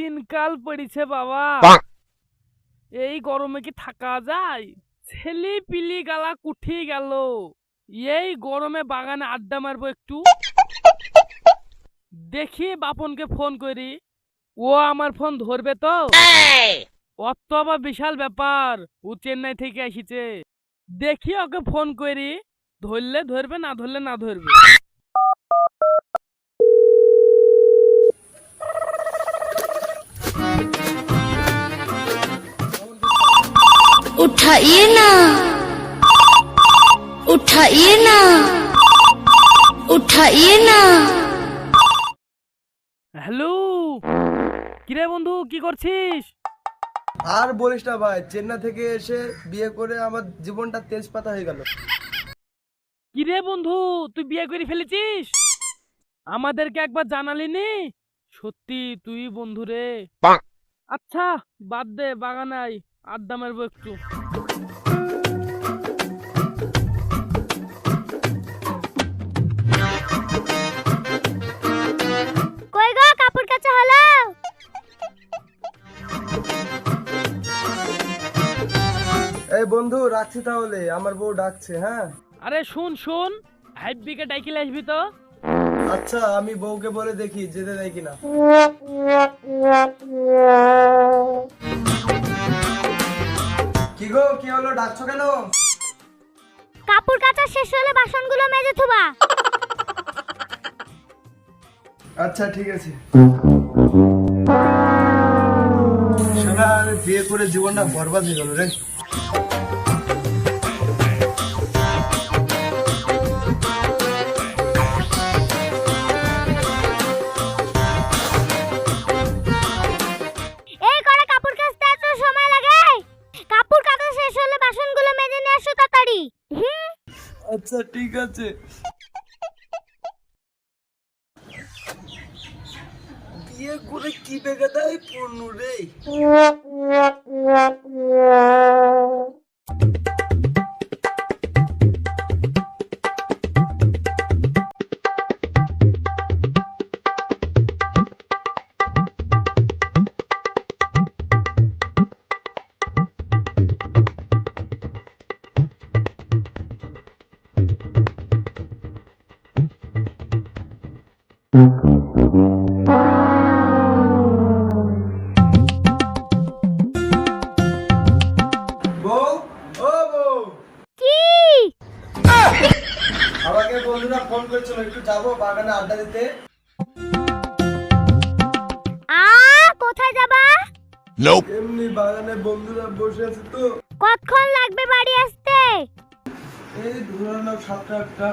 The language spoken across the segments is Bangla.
দিনকাল পড়েছে বাবা। এই গরমে কি থাকা যায়? ছেলে পিলি গালা কুঠি গেল। এই গরমে বাগানে আড্ডা মারবো একটু। দেখি বাপনকে ফোন করি। ও আমার ফোন ধরবে তো? অত আবার বিশাল ব্যাপার। ও চেন্নাই থেকে এসেছে। দেখি ওকে ফোন করি। ধরলে ধরবে না ধরলে না ধরবে। उठाइए ना उठाइए ना उठाइए ना হ্যালো কিরে বন্ধু কি করছিস আর বলিস না ভাই চেন্নাই থেকে এসে বিয়ে করে আমার জীবনটা তেজপাতা হয়ে গেল কিরে বন্ধু তুই বিয়ে করে ফেলেছিস আমাদেরকে একবার জানালি নি সত্যি তুই বন্ধু রে আচ্ছা বাদ দে বাগানাই আড্ডা মারবো একটু। কই গো কাপড় কাচা হলো? এই বন্ধু রাখছি তাহলে আমার বউ ডাকছে হ্যাঁ? আরে শুন শুন হাইব্বিকে ডাইকিলে আসবি তো। আচ্ছা আমি বউকে বলে দেখি যেতে দেয় কিনা। গো কি হলো ডাকছো কেন? কাপড় কাচা শেষ হলে বাসনগুলো মেজে থুবা। আচ্ছা ঠিক আছে। শোনা বিয়ে করে জীবনটা বরবাদ হয়ে গেল রে। আছে বিয়ে করে কি বেগাদাই পড়নু রে? আমাকে বন্ধুরা ফোন করেছিল একটু যাব বাগানে আড্ডা দিতে। আ কোথায় যাবা? এমনি বাগানে বন্ধুরা বসে আছে তো। কতক্ষণ লাগবে বাড়ি আসতে? এই ধরানো সাতটা আটটা।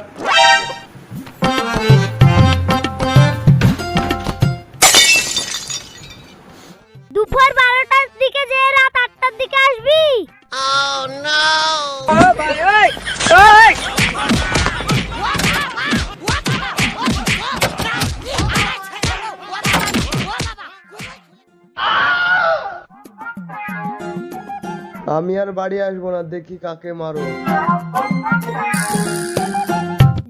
আমি আর বাড়ি আসব না দেখি কাকে মারো।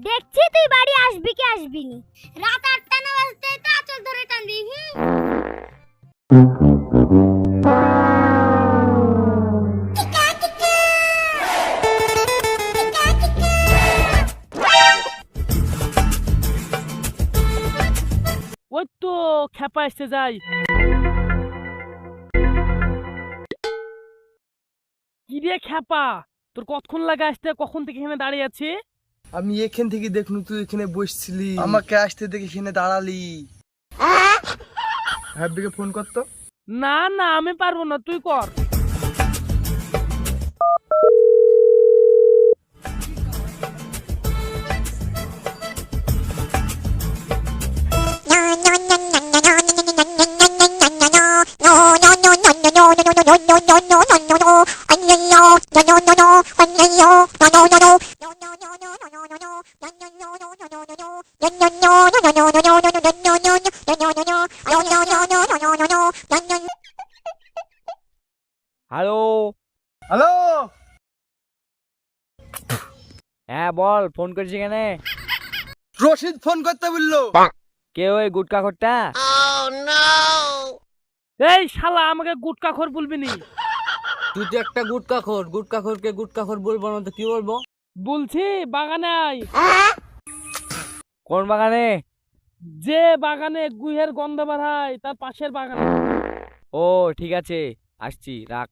দেখছি তুই বাড়ি আসবি কি আসবি নি। রাত আটটা না বাজতে তো আচল ধরে টানবি ওই তো খেপা এসে যাই কি খ্যাপা খেপা। তোর কতক্ষণ লাগে আসতে? কখন থেকে এখানে দাঁড়িয়ে আছে? আমি এখান থেকে দেখনু তুই এখানে বসছিলি। আমাকে আসতে দেখে এখানে দাঁড়ালি। হ্যাপিকে ফোন করতো না না আমি পারব না তুই কর। হ্যাঁ বল ফোন করেছি কেন? রশিদ ফোন করতে বলল। কে ওই গুটকা খোরটা? এই শালা আমাকে গুটকা খোর বলবি নি। তুই তো একটা গুটকা খোর গুটকা খোরকে গুটকা খোর বলব না তো কি বলব? বলছি বাগানে আয়। কোন বাগানে? যে বাগানে গুহের গন্ধ বাড়ায় তার পাশের বাগানে। ও ঠিক আছে আসছি রাখ।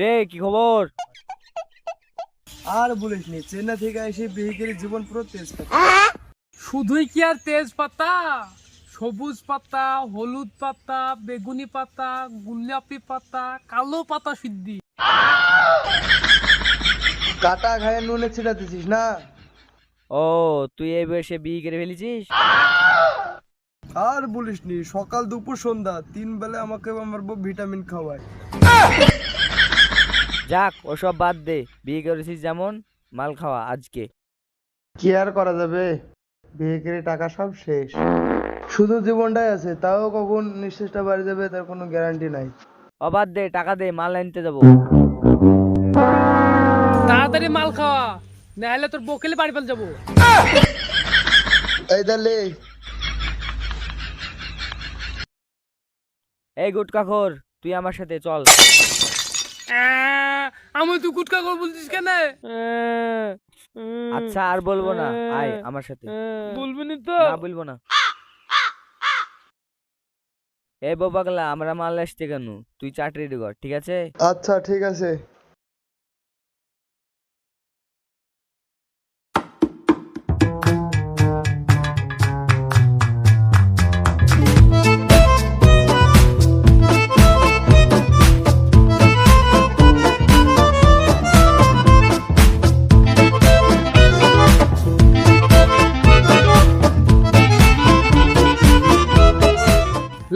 রে কি খবর? আর বলিস নি চেন্নাই থেকে এসে বিয়ে করে জীবন পুরো তেজপাতা। শুধুই কি আর তেজপাতা? সবুজ পাতা হলুদ পাতা বেগুনি পাতা গোলাপি পাতা কালো পাতা সিদ্ধি। কাটা ঘায়ে নুনে ছিটাতেছিস না? ও তুই এই বয়সে বিয়ে করে ফেলেছিস? আর বলিস নি সকাল দুপুর সন্ধ্যা তিন বেলা আমাকে আমার বউ ভিটামিন খাওয়ায়। যাক ওসব বাদ দে। বিয়ে করেছিস যেমন মাল খাওয়া আজকে। কি আর করা যাবে? বিয়ে করে টাকা সব শেষ। শুধু জীবনটাই আছে তাও কখন নিঃশ্বাসটা বাড়ি যাবে তার কোনো গ্যারান্টি নাই। অবাদ দে টাকা দে মাল আনতে যাব। তাড়াতাড়ি মাল খাওয়া নাহলে তোর বকেলে বাড়ি ফেল যাব। এই তাহলে। এই গুটকাখোর তুই আমার সাথে চল। আহ, আমি তুই গুটকা করে বলছিস কেন? আচ্ছা আর বলব না। আয় আমার সাথে। বলবি নি তো? না বলব না। এ বাবাগলা আমরা মাল আসছে কেন? তুই চাট রেডি কর ঠিক আছে? আচ্ছা ঠিক আছে।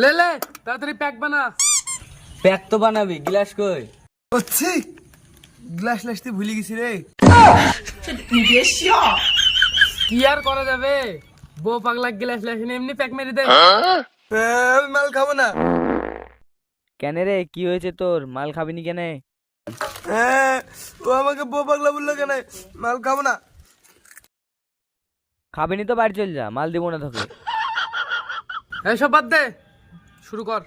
লে লে তাড়াতাড়ি প্যাক বানা প্যাক তো বানাবি গ্লাস কই? হচ্ছে গ্লাস লাসতে ভুলে গেছি রে। কি আর করা যাবে? বউ পাগলা গ্লাস গ্লাস এমনি প্যাক মেরে দে। মাল খাব না। কেন রে কি হয়েছে তোর? মাল খাবি নি কেনে? হ্যাঁ, ও আমাকে বউ পাগলা বলল কেন মাল খাব না। খাবি নি তো বাড়ি চল যা মাল দিব না তোকে। এসব বাদ দে। শুরু কর।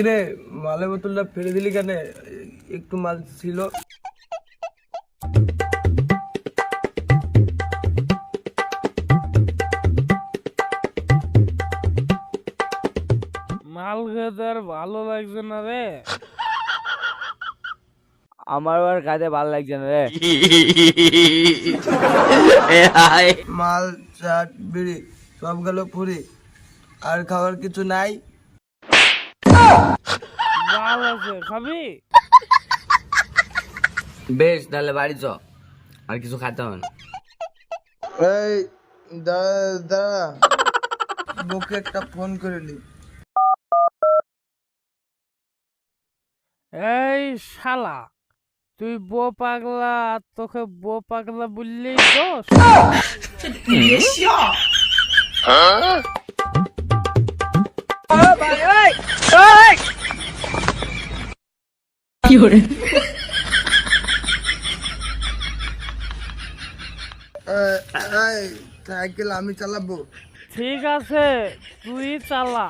কিরে মালের বোতলটা ফেলে দিলি কেন? একটু মাল ছিল। মাল খেতে আর ভালো লাগছে না রে। আমার আর কাজে ভালো লাগছে না রে। মাল চাট বিড়ি সব গেল পুরি। আর খাবার কিছু নাই। মাল আছে খাবি? বেশ তাহলে বাড়ি চ। আর কিছু খাইতে হবে না। এই দাঁড়া বউকে একটা ফোন করে নি। এই শালা তুই বো পাগলা তোকে বো পাগলা বললেই দোষ? সাইকেল আমি চালাবো ঠিক আছে তুই চালা।